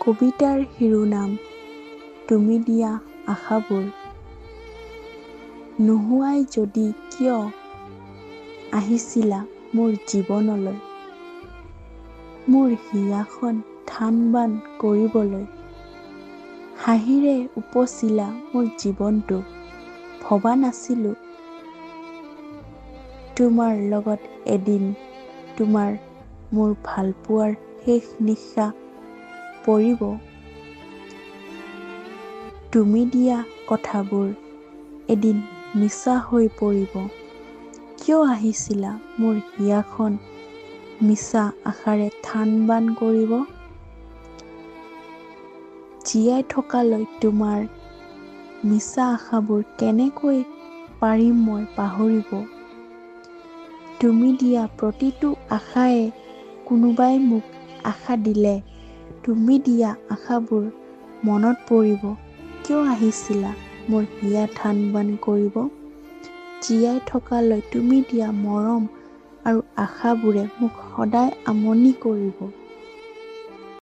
কবিতাৰ শিৰোনাম তুমি দিয়া আশাবোৰ নোহোৱাই যদি কিয় আহিছিলা মোৰ জীৱনলৈ? মোৰ হিয়াখন থান বান কৰিবলৈ। হাঁহিৰে উপচিলা মোৰ জীৱনটো ভবা নাছিলোঁ। তোমাৰ লগত এদিন তোমাৰ মোৰ ভালপোৱাৰ শেষ নিশা পৰিব। তুমি দিয়া কথাবোৰ এদিন মিছা হৈ পৰিব। কিয় আহিছিলা মোৰ হিয়াখন মিছা আশাৰে থান বান কৰিব? জীয়াই থকালৈ তোমাৰ মিছা আশাবোৰ কেনেকৈ পাৰিম মই পাহৰিব? তুমি দিয়া প্ৰতিটো আশায়ে কোনোবাই মোক আশা দিলে। তুমি দিয়া আশাবোৰ মনত পৰিব। কিয় আহিছিলা? মোৰ হিয়া থান বান কৰিব। জীয়াই থকালৈ তুমি দিয়া মৰম আৰু আশাবোৰে মোক সদায় আমনি কৰিব।